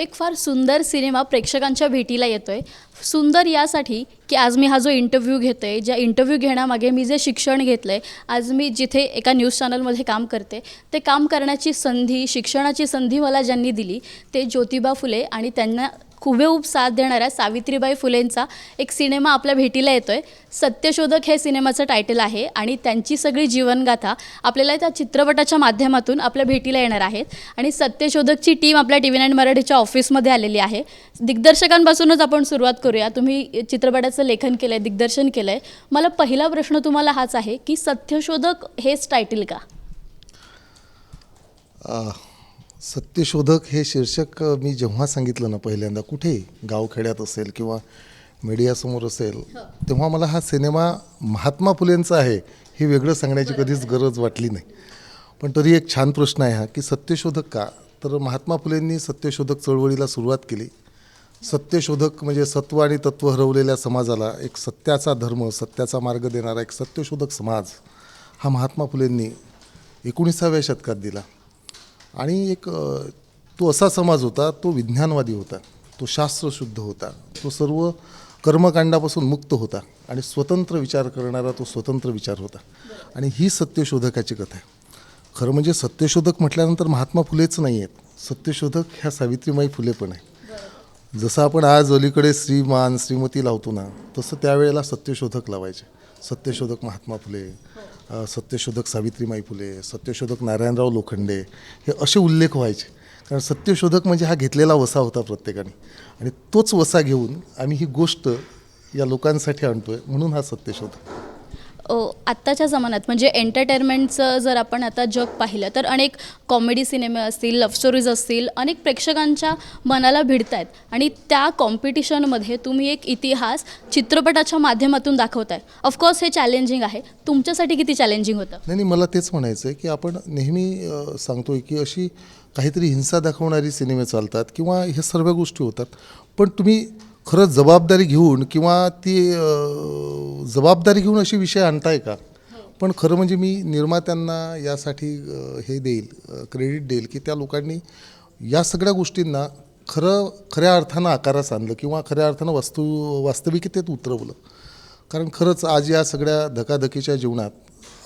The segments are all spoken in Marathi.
एक फार सुंदर सिनेमा प्रेक्षकांच्या भेटीला येतोय. सुंदर यासाठी की आज मी हा जो इंटरव्ह्यू घेते ज्या इंटरव्ह्यू घेण्यामागे मी जे शिक्षण घेतलं आहे आज मी जिथे एका न्यूज चॅनलमध्ये काम करते ते काम करण्याची संधी शिक्षणाची संधी मला ज्यांनी दिली ते ज्योतिबा फुले आणि त्यांना हुबेहूब साथ देणाऱ्या सावित्रीबाई फुलेंचा एक सिनेमा आपल्या भेटीला येतो आहे सत्यशोधक हे सिनेमाचं टायटल आहे आणि त्यांची सगळी जीवनगाथा आपल्याला त्या चित्रपटाच्या माध्यमातून आपल्या भेटीला येणार आहेत. आणि सत्यशोधकची टीम आपल्या टी व्ही नाईन मराठीच्या ऑफिसमध्ये आलेली आहे. दिग्दर्शकांपासूनच आपण सुरुवात करूया. तुम्ही चित्रपटाचं लेखन केलं आहे दिग्दर्शन केलं आहे मला पहिला प्रश्न तुम्हाला हाच आहे की सत्यशोधक हेच टायटल का? आ, सत्यशोधक हे शीर्षक मी जेव्हा सांगितलं ना पहिल्यांदा कुठेही गावखेड्यात असेल किंवा मीडियासमोर असेल तेव्हा मला हा सिनेमा महात्मा फुलेंचा आहे हे वेगळं सांगण्याची कधीच गरज वाटली नाही. पण तरी एक छान प्रश्न आहे हा की सत्यशोधक का? तर महात्मा फुलेंनी सत्यशोधक चळवळीला सुरुवात केली. सत्यशोधक म्हणजे सत्व आणि तत्व हरवलेल्या समाजाला एक सत्याचा धर्म सत्याचा मार्ग देणारा एक सत्यशोधक समाज हा महात्मा फुलेंनी एकोणीसाव्या शतकात दिला. आणि एक तो असा समाज होता तो विज्ञानवादी होता तो शास्त्रशुद्ध होता तो सर्व कर्मकांडापासून मुक्त होता आणि स्वतंत्र विचार करणारा तो स्वतंत्र विचार होता. आणि ही सत्यशोधकाची कथा आहे. खरं म्हणजे सत्यशोधक म्हटल्यानंतर महात्मा फुलेच नाही आहेत सत्यशोधक ह्या सावित्रीमाई फुले पण आहे जसं आपण आज अलीकडे श्रीमान श्रीमती लावतो ना तसं त्यावेळेला सत्यशोधक लावायचे. सत्यशोधक महात्मा फुले सत्यशोधक सावित्रीमाई फुले सत्यशोधक नारायणराव लोखंडे हे असे उल्लेख व्हायचे. कारण सत्यशोधक म्हणजे हा घेतलेला वसा होता प्रत्येकाने. आणि तोच वसा घेऊन आम्ही ही गोष्ट या लोकांसाठी आणतो आहे म्हणून हा सत्यशोधक. आत्ताच्या जमान्यात म्हणजे एंटरटेनमेंटचं जर आपण आता जग पाहिलं तर अनेक कॉमेडी सिनेमे असतील लव्ह स्टोरीज असतील अनेक प्रेक्षकांच्या मनाला भिडत आहेत आणि त्या कॉम्पिटिशनमध्ये तुम्ही एक इतिहास चित्रपटाच्या माध्यमातून दाखवताय. ऑफकोर्स हे चॅलेंजिंग आहे. तुमच्यासाठी किती चॅलेंजिंग होतं? नाही नाही मला तेच म्हणायचं आहे की आपण नेहमी सांगतोय की अशी काहीतरी हिंसा दाखवणारी सिनेमे चालतात किंवा ह्या सर्व गोष्टी होतात. पण तुम्ही खरंच जबाबदारी घेऊन किंवा ती जबाबदारी घेऊन असे विषय आणताय का? पण खरं म्हणजे मी निर्मात्यांना यासाठी हे देईल क्रेडिट देईल की त्या लोकांनी या सगळ्या गोष्टींना खरं खऱ्या अर्थानं आकारास आणलं किंवा खऱ्या अर्थानं वास्तू वास्तविकतेत उतरवलं. कारण खरंच आज या सगळ्या धकाधकीच्या जीवनात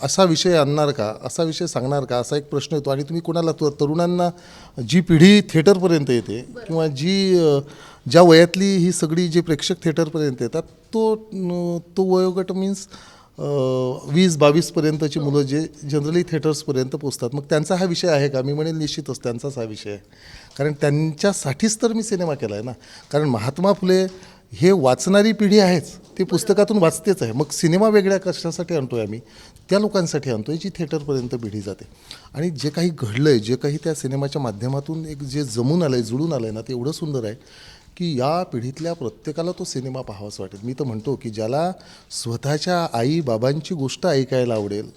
असा विषय आणणार का? असा विषय सांगणार का? असा एक प्रश्न येतो आणि तुम्ही कोणाला तरुणांना जी पिढी थिएटरपर्यंत येते किंवा जी ज्या वयातली ही सगळी जी प्रेक्षक थिएटरपर्यंत येतात तो तो वयोगट मीन्स वीस बावीसपर्यंतची मुलं जे जनरली थिएटर्सपर्यंत पोचतात मग त्यांचा हा विषय आहे का? मी म्हणेल निश्चितच त्यांचाच हा विषय आहे. कारण त्यांच्यासाठीच तर मी सिनेमा केला आहे ना. कारण महात्मा फुले हे वाचणारी पिढी आहेच. ती पुस्तकातून वाचतेच आहे. मग सिनेमा वेगळ्या कशासाठी आणतोय आम्ही? त्या लोकांसाठी आणतोय जी थिएटरपर्यंत पिढी जाते. आणि जे काही घडलं आहे जे काही त्या सिनेमाच्या माध्यमातून एक जे जमून आलं आहे जुळून आलं आहे ना ते एवढं सुंदर आहे. की या पिढीतल्या प्रत्येकाला तो सिनेमा पाहावाच वाटेल मी तर म्हणतो की ज्याला स्वतःच्या आई बाबांची गोष्ट ऐकायला आवडेल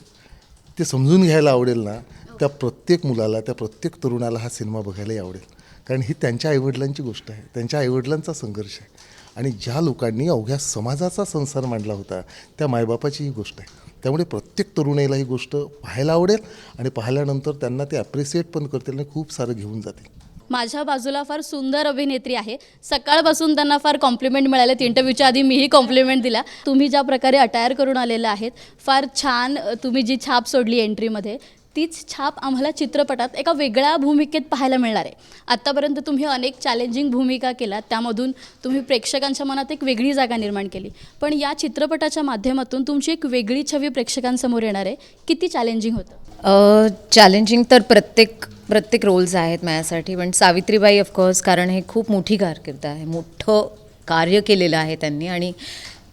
ते समजून घ्यायला आवडेल ना त्या प्रत्येक मुलाला त्या प्रत्येक तरुणाला हा सिनेमा बघायलाही आवडेल. कारण ही त्यांच्या आईवडिलांची गोष्ट आहे त्यांच्या आईवडिलांचा संघर्ष आहे. आणि ज्या लोकांनी अवघ्या समाजाचा संसार मांडला होता त्या मायबापाची ही गोष्ट आहे. त्यामुळे प्रत्येक तरुणाईला ही गोष्ट पाहायला आवडेल आणि पाहिल्यानंतर त्यांना ते ॲप्रिसिएट पण करतील आणि खूप सारं घेऊन जातील. माझ्या बाजूला फार सुंदर अभिनेत्री आहे. सकाळपासून त्यांना फार कॉम्प्लिमेंट मिळालेत इंटरव्ह्यूच्या आधी मीही कॉम्प्लिमेंट दिला. तुम्ही ज्या प्रकारे अटायर करून आलेला आहेत फार छान तुम्ही जी छाप सोडली एंट्रीमध्ये तीच छाप आम्हाला चित्रपटात एका वेगळ्या भूमिकेत पाहायला मिळणार आहे. आत्तापर्यंत तुम्ही अनेक चॅलेंजिंग भूमिका केल्या त्यामधून तुम्ही प्रेक्षकांच्या मनात एक वेगळी जागा निर्माण केली. पण या चित्रपटाच्या माध्यमातून तुमची एक वेगळी छवी प्रेक्षकांसमोर येणार आहे. किती चॅलेंजिंग होतं? चॅलेंजिंग तर प्रत्येक प्रत्येक रोल्स आहेत माझ्यासाठी. पण सावित्रीबाई ऑफकोर्स कारण हे खूप मोठी कारकीर्द आहे. मोठं कार्य केलेलं आहे त्यांनी. आणि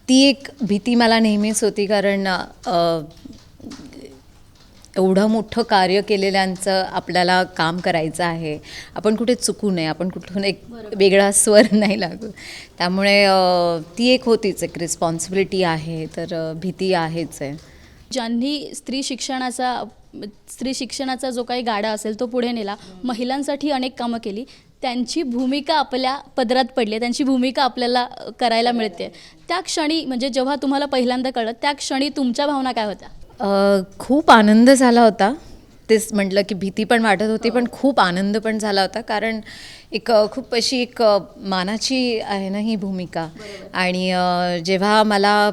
ती एक भीती मला नेहमीच होती कारण एवढं मोठं कार्य केलेल्यांचं आपल्याला काम करायचं आहे. आपण कुठे चुकू नये. आपण कुठून एक वेगळा स्वर नाही लागू. त्यामुळे ती एक होतीच. एक रिस्पॉन्सिबिलिटी आहे. तर भीती आहेच आहे. ज्यांनी स्त्री शिक्षणाचा स्त्री शिक्षणाचा जो काही गाडा असेल तो पुढे नेला. महिलांसाठी अनेक कामं केली. त्यांची भूमिका आपल्या पदरात पडली आहे. त्यांची भूमिका आपल्याला करायला मिळते. त्या क्षणी म्हणजे जेव्हा तुम्हाला पहिल्यांदा कळलं त्या क्षणी तुमच्या भावना काय होत्या? खूप आनंद झाला होता. तेच म्हटलं की भीती पण वाटत होती पण खूप आनंद पण झाला होता. कारण एक खूप अशी एक मानाची आहे ना ही भूमिका. आणि जेव्हा मला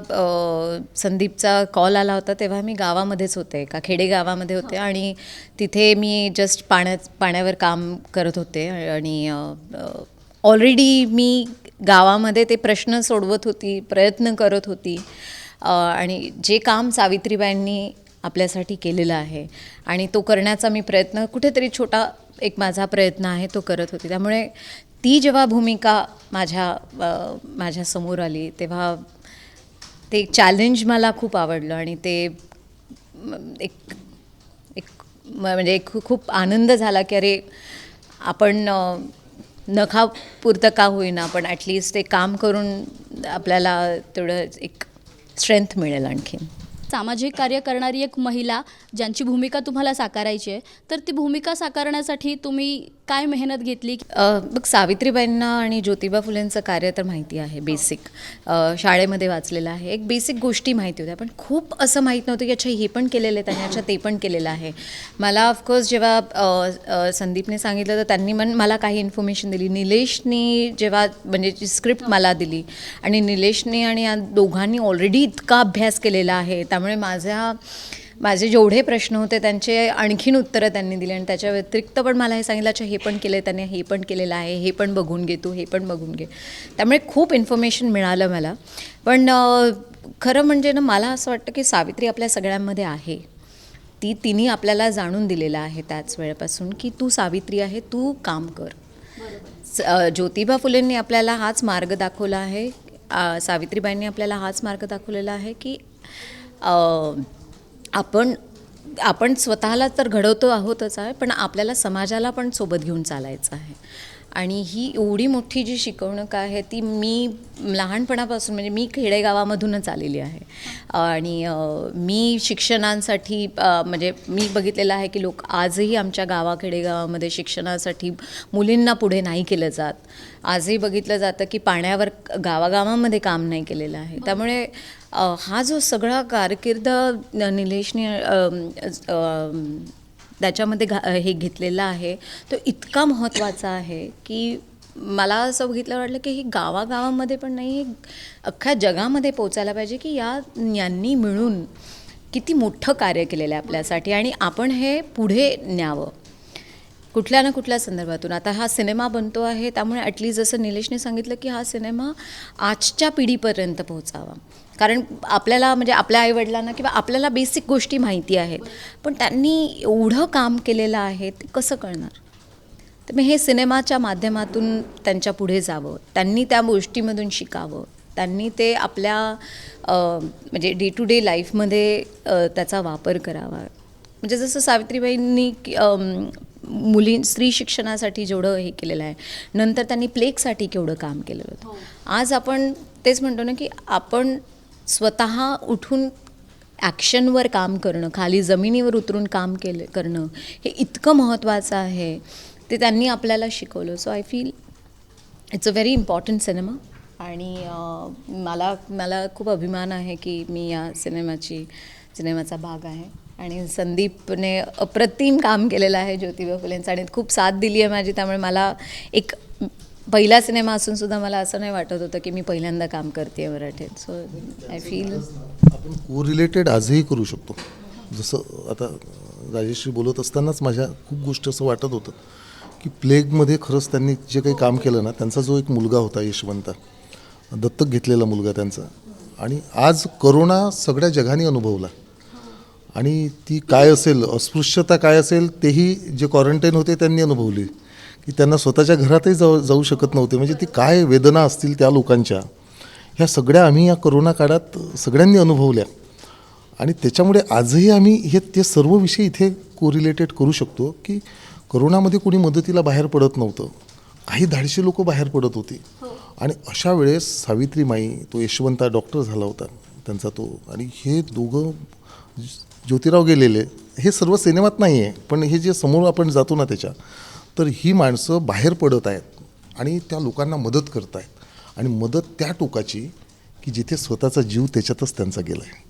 संदीपचा कॉल आला होता तेव्हा मी गावामध्येच होते एका खेडेगावामध्ये होते. आणि तिथे मी जस्ट पाण्यात पाण्यावर काम करत होते. आणि ऑलरेडी मी गावामध्ये ते प्रश्न सोडवत होती प्रयत्न करत होती. आणि जे काम सावित्रीबाईंनी आपल्यासाठी केलेलं आहे. आणि तो करण्याचा मी प्रयत्न कुठेतरी छोटा एक माझा प्रयत्न आहे तो करत होती. त्यामुळे ती जेव्हा भूमिका माझ्या माझ्यासमोर आली तेव्हा ते चॅलेंज मला खूप आवडलं आणि ते एक एक म- म्हणजे एक खूप आनंद झाला की अरे आपण नखापुरतं का होईना पण ॲटलिस्ट ते काम करून आपल्याला तेवढं एक स्ट्रेंथ मिळेल आणखीन. सामाजिक कार्य करणारी एक महिला ज्यांची भूमिका तुम्हाला साकारायची आहे तर ती भूमिका साकारण्यासाठी तुम्ही काय मेहनत घेतली? बघ सावित्रीबाईंना आणि ज्योतिबा फुलेंचं कार्य तर माहिती आहे बेसिक शाळेमध्ये वाचलेलं आहे. एक बेसिक गोष्टी माहिती होत्या पण खूप असं माहीत नव्हतं की अच्छा हे पण केलेलं आहे त्यांनी अच्छा ते पण केलेलं आहे. मला ऑफकोर्स जेव्हा संदीपने सांगितलं तर त्यांनी मन मला काही इन्फॉर्मेशन दिली. निलेशनी जेव्हा म्हणजे स्क्रिप्ट मला दिली आणि निलेशने आणि या दोघांनी ऑलरेडी इतका अभ्यास केलेला आहे. त्यामुळे माझ्या माझे जेवढे प्रश्न होते त्यांचे आणखीन उत्तरं त्यांनी दिली आणि त्याच्या व्यतिरिक्त पण मला हे सांगितलं अच्छा हे पण केलं त्याने हे पण केलेलं आहे हे पण बघून घे तू हे पण बघून घे. त्यामुळे खूप इन्फॉर्मेशन मिळालं मला. पण खरं म्हणजे ना मला असं वाटतं की सावित्री आपल्या सगळ्यांमध्ये आहे. ती तिने आपल्याला जाणून दिलेलं आहे त्याच वेळेपासून की तू सावित्री आहे तू काम कर. ज्योतिबा फुलेंनी आपल्याला हाच मार्ग दाखवला आहे सावित्रीबाईंनी आपल्याला हाच मार्ग दाखवलेला आहे की आपण आपण स्वतःला तर घडवतो आहोतच आहे पण आपल्याला समाजाला पण सोबत घेऊन चालायचं आहे. आणि ही एवढी मोठी जी शिकवणूक आहे ती मी लहानपणापासून म्हणजे मी खेडेगावामधूनच आलेली आहे. आणि मी शिक्षणांसाठी म्हणजे मी बघितलेलं आहे की लोक आजही आमच्या गावा खेडेगावामध्ये शिक्षणासाठी मुलींना पुढे नाही केलं जात. आजही बघितलं जातं की पाण्यावर गावागावामध्ये काम नाही केलेलं आहे. त्यामुळे अ, हा जो सगळा कारकीर्द निलेशने त्याच्यामध्ये घा हे घेतलेला आहे तो इतका महत्त्वाचा आहे की मला असं बघितलं वाटलं की ही गावागावामध्ये पण नाही हे अख्ख्या जगामध्ये पोचायला पाहिजे की या यांनी मिळून किती मोठं कार्य केलेलं आहे आपल्यासाठी आणि आपण हे पुढे न्यावं. कुठल्या ना कुठल्या संदर्भातून. आता हा सिनेमा बनतो आहे त्यामुळे ॲटलीस्ट जसं निलेशने सांगितलं की हा सिनेमा आजच्या पिढीपर्यंत पोहोचावा. कारण आपल्याला म्हणजे आपल्या आईवडिलांना किंवा आपल्याला बेसिक गोष्टी माहिती आहेत पण त्यांनी एवढं काम केलेलं आहे ते कसं कळणार? तर मग हे सिनेमाच्या माध्यमातून त्यांच्या पुढे जावं त्यांनी त्या गोष्टीमधून शिकावं त्यांनी ते आपल्या म्हणजे डे टू डे लाईफमध्ये त्याचा वापर करावा. म्हणजे जसं सावित्रीबाईंनी मुली स्त्री शिक्षणासाठी जेवढं हे केलेलं आहे नंतर त्यांनी प्लेगसाठी केवढं काम केलेलं होतं. आज आपण तेच म्हणतो ना की आपण स्वतः उठून ॲक्शनवर काम करणं खाली जमिनीवर उतरून काम केलं करणं हे इतकं महत्त्वाचं आहे. ते त्यांनी आपल्याला शिकवलं. So I feel it's a very important cinema आणि मला मला खूप अभिमान आहे की मी या सिनेमाची सिनेमाचा भाग आहे. आणि संदीपने अप्रतिम काम केलेलं आहे ज्योतिबा फुलेंचं आणि खूप साथ दिली आहे माझी त्यामुळे मला एक पहिला सिनेमा असून सुद्धा मला असं नाही वाटत होतं की मी पहिल्यांदा काम करते मराठीत. सो आय फील आपण को रिलेटेड आजही करू शकतो. जसं आता राजेशशी बोलत असतानाच माझ्या खूप गोष्ट असं वाटत होतं की प्लेगमध्ये खरंच त्यांनी जे काही काम केलं ना त्यांचा जो एक मुलगा होता यशवंता दत्तक घेतलेला मुलगा त्यांचा. आणि आज करोना सगळ्या जगाने अनुभवला. आणि ती काय असेल अस्पृश्यता काय असेल तेही जे क्वारंटाईन होते त्यांनी अनुभवली. की त्यांना स्वतःच्या घरातही जाऊ जाऊ शकत नव्हते. म्हणजे ती काय वेदना असतील त्या लोकांच्या ह्या सगळ्या आम्ही या करोना काळात सगळ्यांनी अनुभवल्या. आणि त्याच्यामुळे आजही आम्ही हे ते सर्व विषय इथे कोरिलेटेड करू शकतो की करोनामध्ये कोणी मदतीला बाहेर पडत नव्हतं. काही धाडशी लोक बाहेर पडत होती. आणि अशा वेळेस सावित्री माई तो यशवंता डॉक्टर झाला होता त्यांचा तो. आणि हे दोघं ज्योतिराव गेलेले हे सर्व सिनेमात नाही आहे पण हे जे समोर आपण जातो ना त्याच्या तर ही माणसं बाहेर पडत आहेत आणि त्या लोकांना मदत करत आहेत आणि मदत त्या टोकाची की जिथे स्वतःचा जीव त्याच्यातच त्यांचा गेला आहे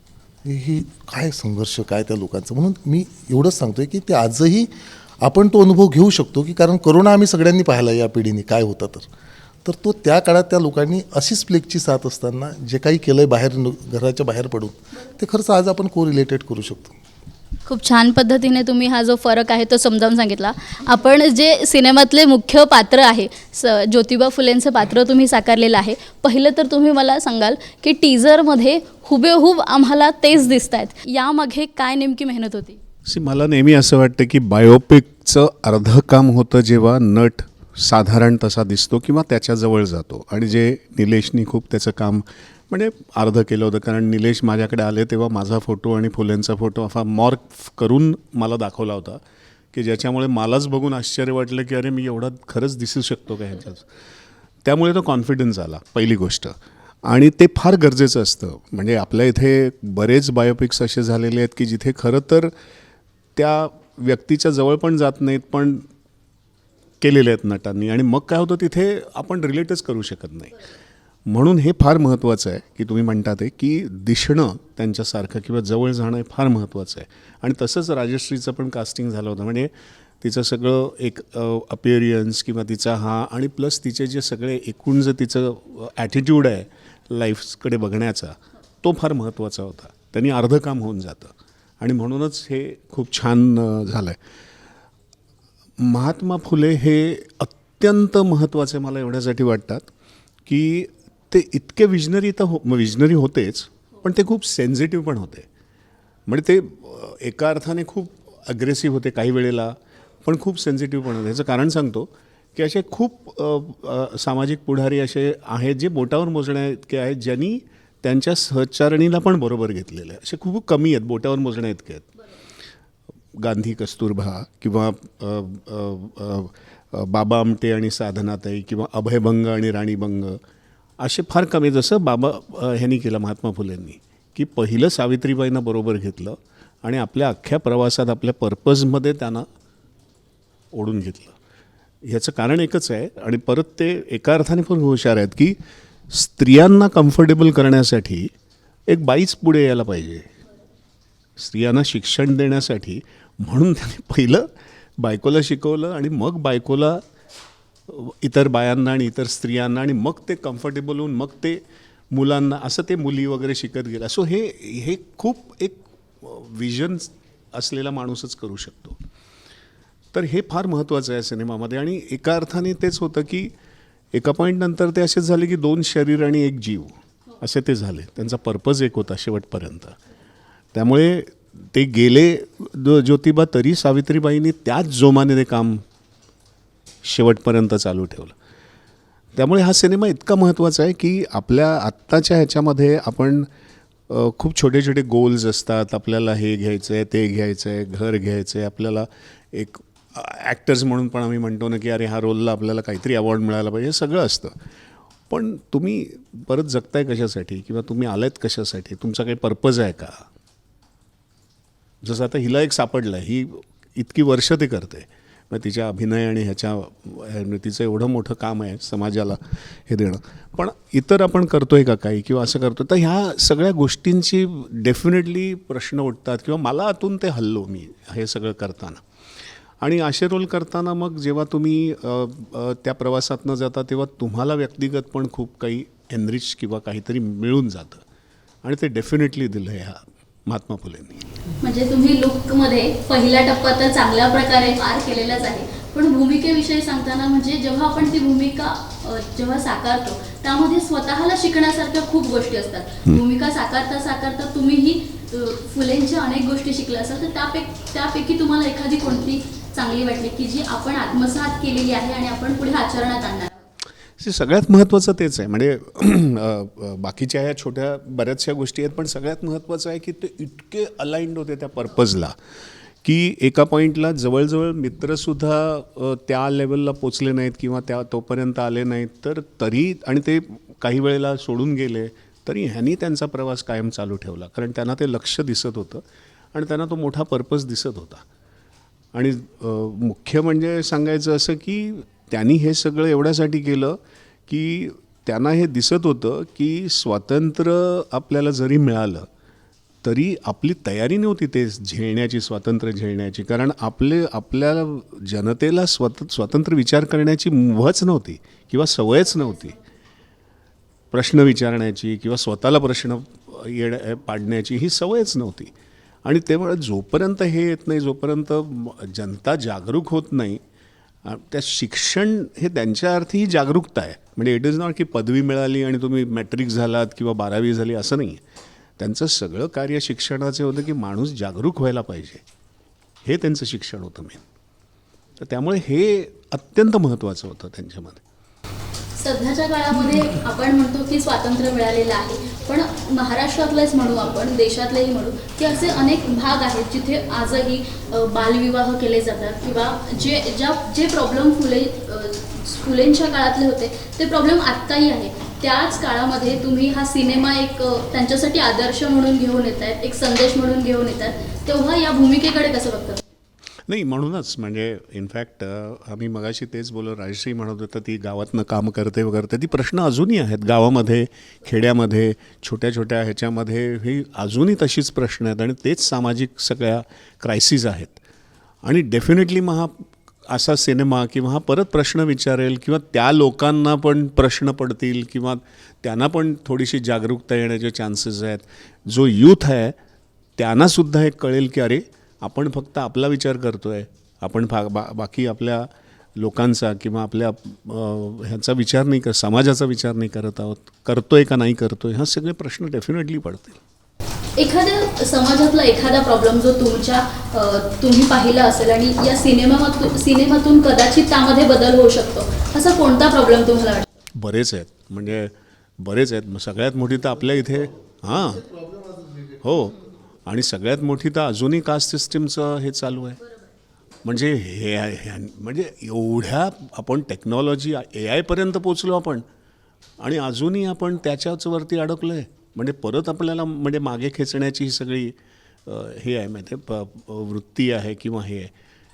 ही काय संघर्ष काय त्या लोकांचं? म्हणून मी एवढंच सांगतोय की ते आजही आपण तो अनुभव घेऊ शकतो की कारण करोना आम्ही सगळ्यांनी पाहिला या पिढीने काय होता तर. तर तो त्या काळात त्या लोकांनी अशीच प्लेगची साथ असताना जे काही केलं आहे बाहेर घराच्या बाहेर पडून ते खरंच आज आपण को रिलेटेड करू शकतो. खूप छान पद्धतीने तुम्ही हा जो फरक आहे तो समजावून सांगितला. आपण जे सिनेमातले मुख्य पात्र आहे स ज्योतिबा फुलेंचं पात्र तुम्ही साकारलेलं आहे पहिलं तर तुम्ही मला सांगाल की टीजरमध्ये हुबेहूब आम्हाला तेच दिसत आहेत यामागे काय नेमकी मेहनत होती? सी मला नेहमी असं वाटतं की बायोपिकचं अर्धं काम होतं जेव्हा नट साधारण तसा दिसतो किंवा त्याच्याजवळ जातो. आणि जे निलेशनी खूप त्याचं काम म्हणजे अर्धं केलं होतं. कारण निलेश माझ्याकडे आले तेव्हा माझा फोटो आणि फुलेंचा फोटो असा मॉर्क करून मला दाखवला होता की ज्याच्यामुळे मलाच बघून आश्चर्य वाटलं की अरे मी एवढा खरंच दिसू शकतो का ह्याच्याच त्यामुळे तो कॉन्फिडन्स आला पहिली गोष्ट. आणि ते फार गरजेचं असतं. म्हणजे आपल्या इथे बरेच बायोपिक्स असे झालेले आहेत की जिथे खरं तर त्या व्यक्तीच्या जवळ पण जात नाहीत पण केलेले आहेत नटांनी. आणि मग काय होतं तिथे आपण रिलेटच करू शकत नाही. म्हणून हे फार महत्त्वाचं आहे की तुम्ही म्हणता ते की दिसणं त्यांच्यासारखं किंवा जवळ जाणं हे फार महत्त्वाचं आहे. आणि तसंच राजश्रीचं पण कास्टिंग झालं होतं. म्हणजे तिचं सगळं एक अपिअरियन्स किंवा तिचा हा आणि प्लस तिचे जे सगळे एकूण जे तिचं ॲटिट्यूड आहे लाईफकडे बघण्याचा तो फार महत्त्वाचा होता. त्यांनी अर्धं काम होऊन जातं. आणि म्हणूनच हे खूप छान झालं आहे महात्मा फुले हे अत्यंत महत्त्वाचे मला एवढ्यासाठी वाटतात की ते इतके विजनरी तर हो विजनरी होतेच पण ते खूप सेन्झिटिव्ह पण होते. म्हणजे ते एका अर्थाने खूप अग्रेसिव्ह होते काही वेळेला पण खूप सेन्सिटिव्ह पण होते. ह्याचं कारण सांगतो की असे खूप सामाजिक पुढारी असे आहेत जे बोटावर मोजण्या इतके आहेत ज्यांनी त्यांच्या सहचारणीला पण बरोबर घेतलेलं आहे. असे खूप कमी आहेत बोटावर मोजण्या इतके आहेत. गांधी कस्तुरबा किंवा बाबा आमटे आणि साधनाताई किंवा अभयभंग आणि राणीभंग असे फार कमी जसं बाबा ह्यांनी केलं महात्मा फुलेंनी की पहिलं सावित्रीबाईंना बरोबर घेतलं आणि आपल्या अख्ख्या प्रवासात आपल्या पर्पजमध्ये त्यांना ओढून घेतलं. ह्याचं कारण एकच आहे आणि परत ते एका अर्थाने पण हुशार आहेत की स्त्रियांना कम्फर्टेबल करण्यासाठी एक बाईच पुढे यायला पाहिजे. स्त्रियांना शिक्षण देण्यासाठी म्हणून त्याने पहिलं बायकोला शिकवलं आणि मग बायकोला इतर बायांना आणि इतर स्त्रियांना आणि मग ते कम्फर्टेबल होऊन मग ते मुलांना असं ते मुली वगैरे शिकत गेलं. सो हे हे खूप एक विजन असलेला माणूसच करू शकतो. तर हे फार महत्त्वाचं आहे सिनेमामध्ये आणि एका अर्थाने तेच होतं की एका पॉईंटनंतर ते असेच झाले की दोन शरीर आणि एक जीव असे ते झाले. त्यांचा पर्पज एक होता शेवटपर्यंत. त्यामुळे ते गेले ज्योतिबा तरी सावित्रीबाईंनी त्याच जोमाने ते काम शेवटपर्यंत चालू ठेवलं. त्यामुळे हा सिनेमा इतका महत्त्वाचा आहे की आपल्या आत्ताच्या ह्याच्यामध्ये आपण खूप छोटे छोटे गोल्स असतात. आपल्याला हे घ्यायचं आहे ते घ्यायचं आहे घर घ्यायचं आहे आपल्याला एक ॲक्टर्स म्हणून पण आम्ही म्हणतो ना की अरे हा रोलला आपल्याला काहीतरी अवॉर्ड मिळाला पाहिजे. हे सगळं असतं. पण तुम्ही परत जगताय कशासाठी? किंवा तुम्ही आलायत कशासाठी? तुमचा काही पर्पज आहे का? जसं आता हिला एक सापडलं आहे ही इतकी वर्ष ते करते. मग तिच्या अभिनय आणि ह्याच्या तिचं एवढं मोठं काम आहे समाजाला हे देणं. पण इतर आपण करतो आहे का काही किंवा असं करतो तर ह्या सगळ्या गोष्टींची डेफिनेटली प्रश्न उठतात किंवा मला आतून ते हल्लो मी हे सगळं करताना. आणि असे रोल करताना मग जेव्हा तुम्ही त्या प्रवासातनं जाता तेव्हा तुम्हाला व्यक्तिगत पण खूप काही एनरिच किंवा काहीतरी मिळून जातं. आणि ते डेफिनेटली दिलं ह्या महात्मा फुलेंनी. म्हणजे तुम्ही लुकमध्ये पहिला टप्पा तर चांगल्या प्रकारे पार केलेलाच आहे. पण भूमिकेविषयी सांगताना म्हणजे जेव्हा आपण ती भूमिका जेव्हा साकारतो त्यामध्ये स्वतःला शिकण्यासारख्या खूप गोष्टी असतात. भूमिका साकारता साकारता तुम्हीही फुलेंच्या अनेक गोष्टी शिकल्या असाल तर त्यापैकी त्यापैकी तुम्हाला एखादी कोणती चांगली वाटली की जी आपण आत्मसात केलेली आहे आणि आपण पुढे आचरणात आणणार सगळ्यात महत्त्वाचं तेच आहे. म्हणजे बाकीच्या ह्या छोट्या बऱ्याचशा गोष्टी आहेत पण सगळ्यात महत्त्वाचं आहे की ते इतके अलाइंड होते त्या पर्पजला की एका पॉईंटला जवळजवळ मित्रसुद्धा त्या लेवलला पोचले नाहीत किंवा त्या तोपर्यंत आले नाहीत. तर तरी आणि ते काही वेळेला सोडून गेले तरी ह्यांनी त्यांचा प्रवास कायम चालू ठेवला. कारण त्यांना ते लक्ष दिसत होतं आणि त्यांना तो मोठा पर्पज दिसत होता. आणि मुख्य म्हणजे सांगायचं असं की त्यांनी हे सगळं एवढ्यासाठी केलं की त्यांना हे दिसत होतं की स्वातंत्र्य आपल्याला जरी मिळालं तरी आपली तयारी नव्हती ते झेलण्याची स्वातंत्र्य झेलण्याची. कारण आपले आपल्या जनतेला स्वत स्वतंत्र विचार करण्याची मुभच नव्हती किंवा सवयच नव्हती. प्रश्न विचारण्याची किंवा स्वतःला प्रश्न येण्या पाडण्याची ही सवयच नव्हती. आणि तेव्हा जोपर्यंत हे येत नाही जोपर्यंत जनता जागरूक होत नाही त्या शिक्षण हे त्यांच्या अर्थी ही जागरूकता आहे. म्हणजे इट इज नॉट की पदवी मिळाली आणि तुम्ही मॅट्रिक झालात किंवा बारावी झाली असं नाही त्यांचं सगळं कार्य शिक्षणाचे होतं की माणूस जागरूक व्हायला पाहिजे. हे त्यांचं शिक्षण होतं मेन तर त्यामुळे हे अत्यंत महत्त्वाचं होतं त्यांच्यामध्ये. सध्याच्या काळामध्ये आपण म्हणतो की स्वातंत्र्य मिळालेलं आहे. पण महाराष्ट्रातलेच म्हणू आपण देशातलेही म्हणू की असे अनेक भाग आहेत जिथे आजही बालविवाह केले जातात किंवा जे ज्या जे प्रॉब्लेम फुले फुलेंच्या काळातले होते ते प्रॉब्लेम आत्ताही आहे त्याच काळामध्ये तुम्ही हा सिनेमा एक त्यांच्यासाठी आदर्श म्हणून घेऊन येत आहेत एक संदेश म्हणून घेऊन येत आहेत तेव्हा या भूमिकेकडे कसं बघतात नाही म्हणूनच. म्हणजे इनफॅक्ट आम्ही मगाशी तेच बोललो. राजश्री म्हणत होतं ती गावातनं काम करते वगैरे. तर ती प्रश्न अजूनही आहेत गावामध्ये खेड्यामध्ये छोट्या छोट्या ह्याच्यामध्ये. ही अजूनही तशीच प्रश्न आहेत आणि तेच सामाजिक सगळ्या क्रायसिस आहेत. आणि डेफिनेटली मग हा असा सिनेमा किंवा हा परत प्रश्न विचारेल किंवा त्या लोकांना पण प्रश्न पडतील किंवा त्यांना पण थोडीशी जागरूकता येण्याचे चान्सेस आहेत. जो यूथ आहे त्यांनासुद्धा एक कळेल की अरे आपण फक्त आपला विचार करतो आहे आपण फा बा बाकी आपल्या लोकांचा किंवा आपल्या ह्याचा विचार नाही कर समाजाचा विचार नाही करत आहोत. करतोय का नाही करतोय? हा सगळे प्रश्न डेफिनेटली पडतील. एखाद्या समाजातला एखादा प्रॉब्लेम जो तुमच्या तुम्ही पाहिला असेल आणि या सिनेमातून सिनेमातून कदाचित त्यामध्ये बदल होऊ शकतो. असा कोणता प्रॉब्लेम तुम्हाला वाटतो? बरेच आहेत. म्हणजे बरेच आहेत. सगळ्यात मोठी तर आपल्या इथे हां. हो. आणि सगळ्यात मोठी तर अजूनही कास्ट सिस्टीमचं हे चालू आहे. म्हणजे हे हे- म्हणजे एवढ्या आपण टेक्नॉलॉजी ए आयपर्यंत पोचलो आपण आणि अजूनही आपण त्याच्याच वरती अडकलो आहे म्हणजे परत आपल्याला म्हणजे मागे खेचण्याची ही सगळी हे आहे माहिती आहे, प- वृत्ती आहे किंवा हे आहे.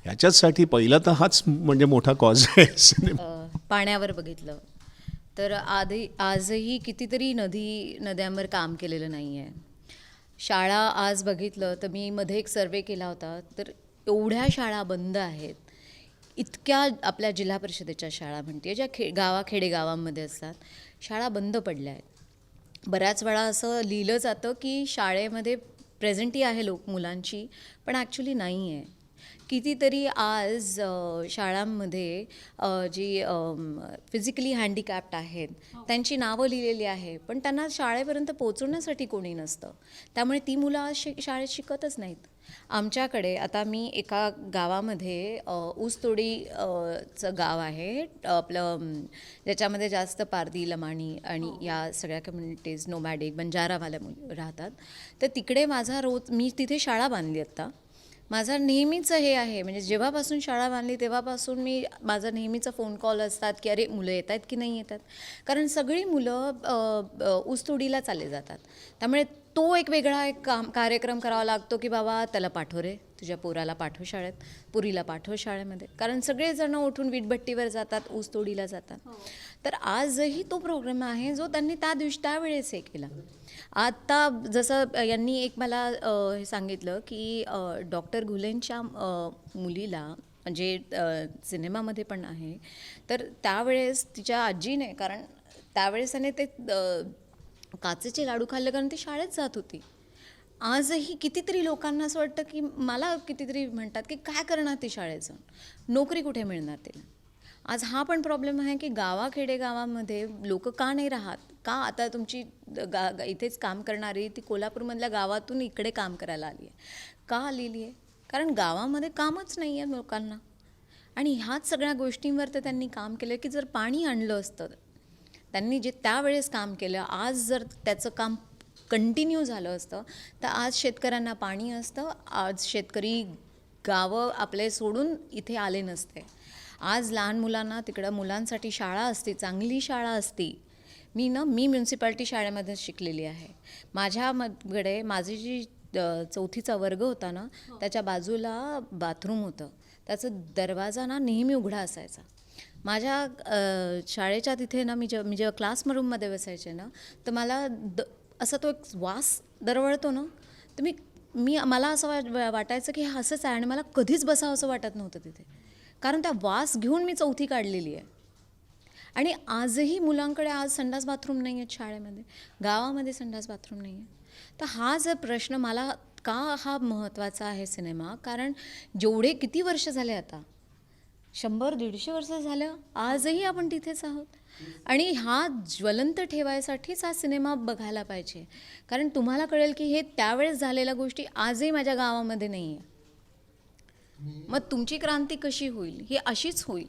ह्याच्याचसाठी पहिला तर हाच म्हणजे मोठा कॉज आहे पाण्यावर बघितलं. तर आधी आजही कितीतरी नदी नद्यांवर काम केलेलं नाही आहे शाळा आज बघितलं तर मी मध्ये एक सर्वे केला होता. तर एवढ्या शाळा बंद आहेत. इतक्या आपल्या जिल्हा परिषदेच्या शाळा म्हणते ज्या खे गावा खेडेगावांमध्ये असतात शाळा बंद पडल्या आहेत. बऱ्याच वेळा असं लिहिलं जातं की शाळेमध्ये प्रेझेंटी आहे लोक मुलांची पण ॲक्च्युली नाही आहे कितीतरी आज शाळांमध्ये जी फिजिकली हँडिकॅप्ड आहेत त्यांची नावं लिहिलेली आहे पण त्यांना शाळेपर्यंत पोचवण्यासाठी कोणी नसतं. त्यामुळे ती मुलं आज शिक शाळेत शिकतच नाहीत. आमच्याकडे आता मी एका गावामध्ये ऊसतोडी चं गाव आहे. आपलं ज्याच्यामध्ये जास्त पारधी लमाणी आणि या सगळ्या कम्युनिटीज नोमॅडिक बंजारावाल्या मुली राहतात. तर तिकडे माझा रोज मी तिथे शाळा बांधली आत्ता. माझा नेहमीचं हे आहे म्हणजे जेव्हापासून शाळा बांधली तेव्हापासून मी माझा नेहमीचा फोन कॉल असतात की अरे मुलं येत आहेत की नाही येत आहेत कारण सगळी मुलं ऊसतोडीला चालले जातात. त्यामुळे तो एक वेगळा एक काम कार्यक्रम करावा लागतो की बाबा त्याला पाठव रे तुझ्या पोराला पाठव शाळेत पुरीला पाठव शाळेमध्ये. कारण सगळेजणं उठून वीटभट्टीवर जातात ऊसतोडीला जातात. हो. तर आजही तो प्रोग्राम आहे जो त्यांनी त्या दिवशी त्यावेळेस हे केला. आत्ता जसं यांनी एक मला हे सांगितलं की डॉक्टर घुलेंच्या मुलीला म्हणजे सिनेमामध्ये पण आहे तर त्यावेळेस तिच्या आजीने कारण त्यावेळेस त्याने ते काचेचे लाडू खाल्ले कारण ती शाळेत जात होती. आजही कितीतरी लोकांना असं वाटतं की मला कितीतरी म्हणतात की काय करणार ती शाळेत जाऊन? नोकरी कुठे मिळणार तिला? आज हा पण प्रॉब्लेम आहे की गावा खेडेगावामध्ये लोक का नाही राहत? का आता तुमची गा गा- इथेच काम करणारी ती कोल्हापूरमधल्या गावातून इकडे काम करायला आली आहे? का आलेली आहे? कारण गावामध्ये कामच नाही आहे लोकांना. आणि ह्याच सगळ्या गोष्टींवर तर त्यांनी काम केलं की जर पाणी आणलं असतं त्यांनी जे त्यावेळेस काम केलं आज जर त्याचं काम कंटिन्यू झालं असतं तर आज शेतकऱ्यांना पाणी असतं आज शेतकरी गावं आपले सोडून इथे आले नसते. आज लहान मुलांना तिकडं मुलांसाठी शाळा असते चांगली शाळा असती. मी ना मी म्युन्सिपाल्टी शाळेमध्ये शिकलेली आहे. माझ्याकडे माझी जी चौथीचा वर्ग होता ना त्याच्या बाजूला बाथरूम होतं. त्याचं दरवाजा ना नेहमी उघडा असायचा. माझ्या शाळेच्या तिथे ना मी जेव्हा मी जेव्हा क्लास रूममध्ये बसायचे ना तर मला द असा तो एक वास दरवळतो ना तर मी मी मला असं वाट वाटायचं की हे असंच आहे आणि मला कधीच बसावं असं वाटत नव्हतं तिथे. कारण त्या वास घेऊन मी चौथी काढलेली आहे. आणि आजही मुलांकडे आज संडास बाथरूम नाही आहेत शाळेमध्ये. गावामध्ये संडास बाथरूम नाही आहे तर हा जर प्रश्न मला का हा महत्त्वाचा आहे सिनेमा? कारण जेवढे किती वर्ष झाले आता? शंभर दीडशे वर्ष झालं आजही आपण तिथेच आहोत. आणि हा ज्वलंत ठेवायसाठीच हा सिनेमा बघायला पाहिजे. कारण तुम्हाला कळेल की हे त्यावेळेस झालेल्या गोष्टी आजही माझ्या गावामध्ये नाही आहे मग तुमची क्रांती कशी होईल? ही अशीच होईल.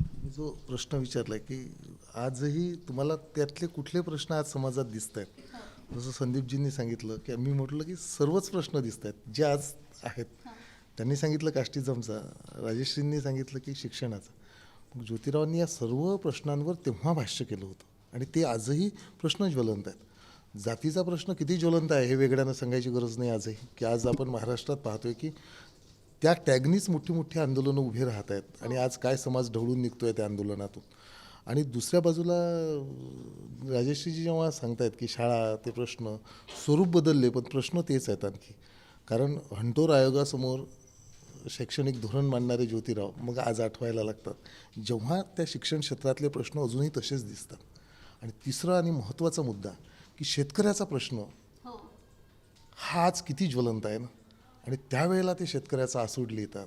मी जो प्रश्न विचारला की आजही तुम्हाला त्यातले कुठले प्रश्न आज समाजात दिसत आहेत जसं संदीपजींनी सांगितलं की मी म्हटलं की सर्वच प्रश्न दिसत आहेत जे आज आहेत. त्यांनी सांगितलं कास्टिझमचा राजेश्रींनी सांगितलं की शिक्षणाचा. ज्योतिरावांनी या सर्व प्रश्नांवर तेव्हा भाष्य केलं होतं आणि ते आजही प्रश्न ज्वलंत आहेत. जातीचा प्रश्न किती ज्वलंत आहे हे वेगळ्यांना सांगायची गरज नाही आजही. की आज आपण महाराष्ट्रात पाहतोय की त्या टॅगनीच मोठी मोठी आंदोलनं उभे राहत आहेत आणि आज काय समाज ढवळून निघतोय त्या आंदोलनातून. आणि दुसऱ्या बाजूला राजेश्रीजी जेव्हा सांगतायत की शाळा ते प्रश्न स्वरूप बदलले पण प्रश्न तेच आहेत आणखी. कारण हंटोर आयोगासमोर शैक्षणिक धोरण मांडणारे ज्योतिराव मग आज आठवायला लागतात. जेव्हा त्या शिक्षण क्षेत्रातले प्रश्न अजूनही तसेच दिसतात. आणि तिसरा आणि महत्त्वाचा मुद्दा की शेतकऱ्याचा प्रश्न हा. आज किती ज्वलंत आहे ना? आणि त्यावेळेला ते शेतकऱ्याचा आसूड लिहितात.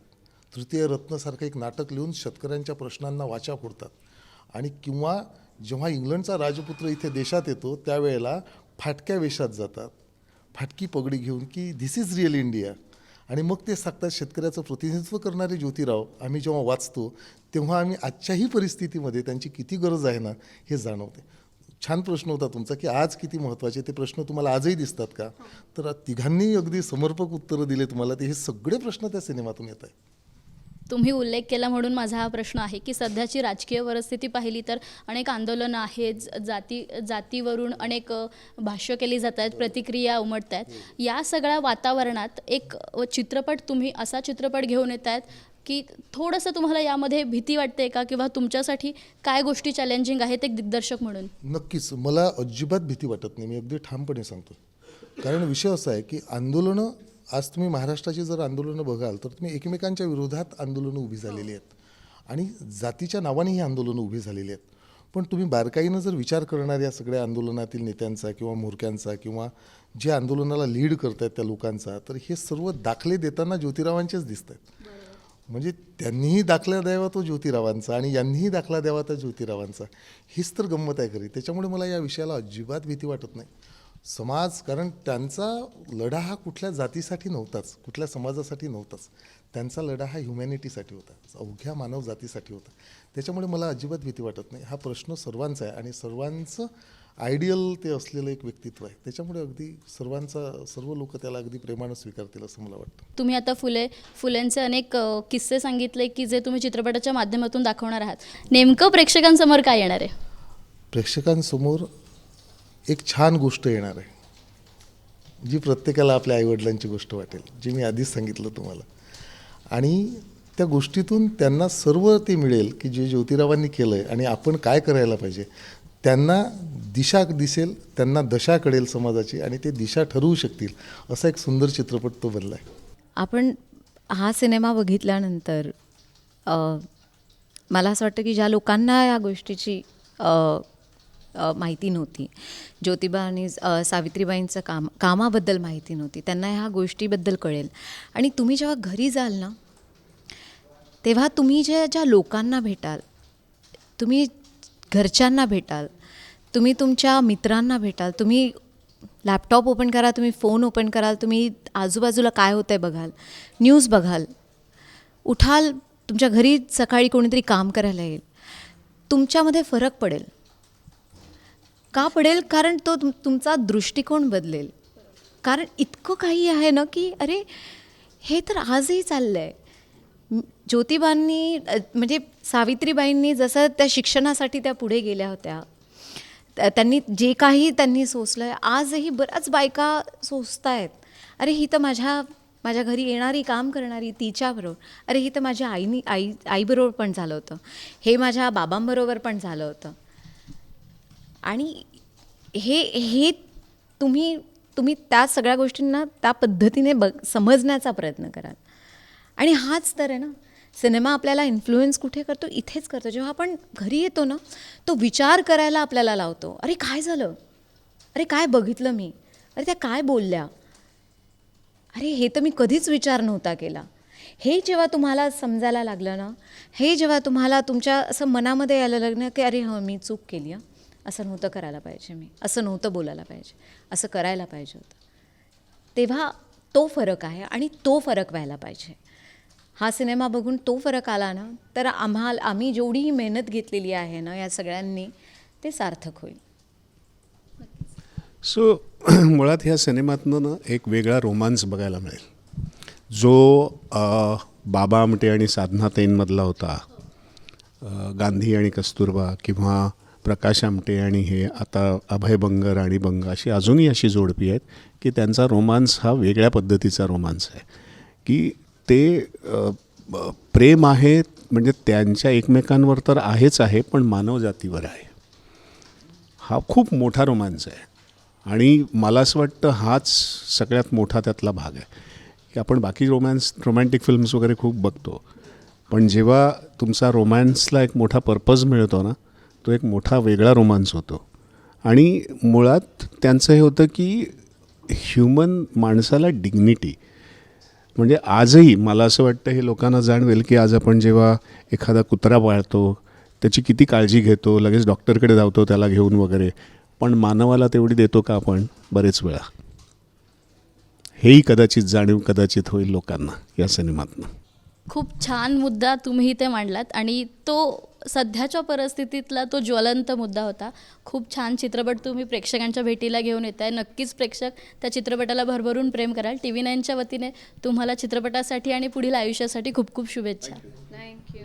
तृतीय रत्नसारखं एक नाटक लिहून शेतकऱ्यांच्या प्रश्नांना वाचा फोडतात. आणि किंवा जेव्हा इंग्लंडचा राजपुत्र इथे देशात येतो त्यावेळेला फाटक्या वेशात जातात. फाटकी पगडी घेऊन की धिस इज रिअल इंडिया आणि मग ते सांगतात शेतकऱ्याचं प्रतिनिधित्व करणारे ज्योतिराव आम्ही जेव्हा वाचतो तेव्हा आम्ही आजच्याही परिस्थितीमध्ये त्यांची किती गरज आहे ना हे जाणवते. छान प्रश्न होता तुमचा की आज किती महत्त्वाचे ते प्रश्न तुम्हाला आजही दिसतात का? तर तिघांनी अगदी समर्पक उत्तरं दिले तुम्हाला. ते हे सगळे प्रश्न त्या सिनेमातून येत आहेत. तुम्ही उल्लेख केला म्हणून माझा हा प्रश्न आहे की सध्याची राजकीय परिस्थिती पाहिली तर अनेक आंदोलनं आहेत जाती जातीवरून अनेक भाष्य केली जात आहेत प्रतिक्रिया उमटत आहेत. या सगळ्या वातावरणात एक चित्रपट तुम्ही असा चित्रपट घेऊन येत आहेत की थोडंसं तुम्हाला यामध्ये भीती वाटते का? किंवा तुमच्यासाठी काय गोष्टी चॅलेंजिंग आहेत एक दिग्दर्शक म्हणून? नक्कीच. मला अजिबात भीती वाटत नाही. मी अगदी ठामपणे सांगतो. कारण विषय असा आहे की आंदोलनं आज तुम्ही महाराष्ट्राची जर आंदोलनं बघाल तर तुम्ही एकमेकांच्या विरोधात आंदोलनं उभी झालेली आहेत. आणि जातीच्या नावाने ही आंदोलनं उभी झालेली आहेत. पण तुम्ही बारकाईनं जर विचार करणार या सगळ्या आंदोलनातील नेत्यांचा किंवा म्होरक्यांचा किंवा जे आंदोलनाला लीड करत आहेत त्या लोकांचा तर हे सर्व दाखले देताना ज्योतिरावांचेच दिसत आहेत म्हणजे त्यांनीही दाखला द्यावा तो ज्योतिरावांचा आणि यांनीही दाखला द्यावा त्या ज्योतिरावांचा. हीच तर गंमत आहे खरी. त्याच्यामुळे मला या विषयाला अजिबात भीती वाटत नाही. समाज कारण त्यांचा लढा हा कुठल्या जातीसाठी नव्हताच कुठल्या समाजासाठी नव्हताच. त्यांचा लढा हा ह्युमॅनिटीसाठी होता अवघ्या मानव जातीसाठी होता. त्याच्यामुळे मला अजिबात भीती वाटत नाही. हा प्रश्न सर्वांचा आहे आणि सर्वांचं आयडियल ते असलेलं एक व्यक्तित्व आहे. त्याच्यामुळे अगदी सर्वांचा सर्व लोक त्याला अगदी प्रेमानं स्वीकारतील असं मला वाटतं. तुम्ही आता फुले फुलेंचे अनेक अ, किस्से सांगितले की जे तुम्ही चित्रपटाच्या माध्यमातून दाखवणार आहात. नेमकं प्रेक्षकांसमोर काय येणार आहे? प्रेक्षकांसमोर एक छान गोष्ट येणार आहे जी प्रत्येकाला आपल्या आईवडिलांची गोष्ट वाटेल जी मी आधीच सांगितलं तुम्हाला. आणि त्या गोष्टीतून त्यांना सर्व ते मिळेल की जे ज्योतिरावांनी केलं आहे आणि आपण काय करायला पाहिजे त्यांना दिशा दिसेल त्यांना दशा कळेल समाजाची आणि ते दिशा ठरवू शकतील असा एक सुंदर चित्रपट तो बनला आहे आपण हा सिनेमा बघितल्यानंतर मला असं वाटतं की ज्या लोकांना या गोष्टीची माहिती नव्हती ज्योतिबा आणि सावित्रीबाईंचं काम कामाबद्दल माहिती नव्हती त्यांना ह्या गोष्टीबद्दल कळेल. आणि तुम्ही जेव्हा घरी जाल ना तेव्हा तुम्ही ज्या ज्या लोकांना भेटाल तुम्ही घरच्यांना भेटाल तुम्ही तुमच्या मित्रांना भेटाल तुम्ही लॅपटॉप ओपन करा तुम्ही फोन ओपन कराल तुम्ही आजूबाजूला काय होतं आहे बघाल न्यूज बघाल. उठाल तुमच्या घरी सकाळी कोणीतरी काम करायला येईल. तुमच्यामध्ये फरक पडेल. का पडेल? कारण तो तुम तुमचा दृष्टिकोन बदलेल. कारण इतकं काही आहे ना की अरे हे तर आजही चाललं आहे ज्योतिबांनी म्हणजे सावित्रीबाईंनी जसं त्या शिक्षणासाठी त्या पुढे गेल्या होत्या त्यांनी जे काही त्यांनी सोसलं आहे आजही बऱ्याच बायका सोसतायत. अरे ही तर माझ्या माझ्या घरी येणारी काम करणारी तिच्याबरोबर अरे ही तर माझ्या आईनी आई आईबरोबर पण झालं होतं. हे माझ्या बाबांबरोबर पण झालं होतं. आणि हे हे तुम्ही तुम्ही त्या सगळ्या गोष्टींना त्या पद्धतीने बघ समजण्याचा प्रयत्न कराल. आणि हाच तर आहे ना. सिनेमा आपल्याला इन्फ्लुएन्स कुठे करतो? इथेच करतो. जेव्हा आपण घरी येतो ना तो विचार करायला आपल्याला लावतो. अरे काय झालं? अरे काय बघितलं मी? अरे त्या काय बोलल्या? अरे हे तर मी कधीच विचार नव्हता केला. हे जेव्हा तुम्हाला समजायला लागलं ना हे जेव्हा तुम्हाला तुमच्या असं मनामध्ये यायला लागलं की अरे हं मी चूक केली हं. असं नव्हतं करायला पाहिजे मी. असं नव्हतं बोलायला पाहिजे. असं करायला पाहिजे होतं. तेव्हा तो फरक आहे आणि तो फरक व्हायला पाहिजे. हा सिनेमा बघून तो फरक आला ना तर आम्हाला आम्ही जेवढी मेहनत घेतलेली आहे ना या सगळ्यांनी ते सार्थक होईल. सो मुळात ह्या सिनेमातनं ना एक वेगळा रोमांस बघायला मिळेल. जो आ, बाबा आमटे आणि साधनाताईंमधला होता गांधी आणि कस्तुरबा किंवा प्रकाश आमटे आणि हे आता अभय बंग राणी बंग अशी अजूनही अशी जोडपी आहेत की त्यांचा रोमांस हा वेगळ्या पद्धतीचा रोमांस आहे. की ते प्रेम आहे म्हणजे त्यांच्या एकमेकांवर तर आहेच आहे पण मानवजातीवर आहे. हा खूप मोठा रोमांच आहे. आणि मला असं वाटतं हाच सगळ्यात मोठा त्यातला भाग आहे. की आपण बाकी रोमॅन्स रोमॅन्टिक फिल्म्स वगैरे खूप बघतो. पण जेव्हा तुमचा रोमॅन्सला एक मोठा पर्पज मिळतो ना तो एक मोठा वेगळा रोमांस होतो. आणि मुळात त्यांचं हे होतं की ह्युमन माणसाला डिग्निटी म्हणजे आजही मला असं वाटतं हे लोकांना जाणवेल की आज आपण जेव्हा एखादा कुत्रा पाळतो त्याची किती काळजी घेतो लगेच डॉक्टरकडे धावतो त्याला घेऊन वगैरे. पण मानवाला तेवढी देतो का आपण? बरेच वेळा. हेही कदाचित जाणीव कदाचित होईल लोकांना या सिनेमातनं. खूप छान मुद्दा तुम्ही ते मांडलात आणि तो सध्याच्या परिस्थितीतला तो ज्वलंत मुद्दा होता. खूप छान चित्रपट तुम्ही प्रेक्षकांच्या भेटीला घेऊन येत आहे नक्कीच प्रेक्षक त्या चित्रपटाला भरभरून प्रेम कराल. टी व्ही नाईनच्या वतीने तुम्हाला चित्रपटासाठी आणि पुढील आयुष्यासाठी खूप खूप शुभेच्छा. थँक्यू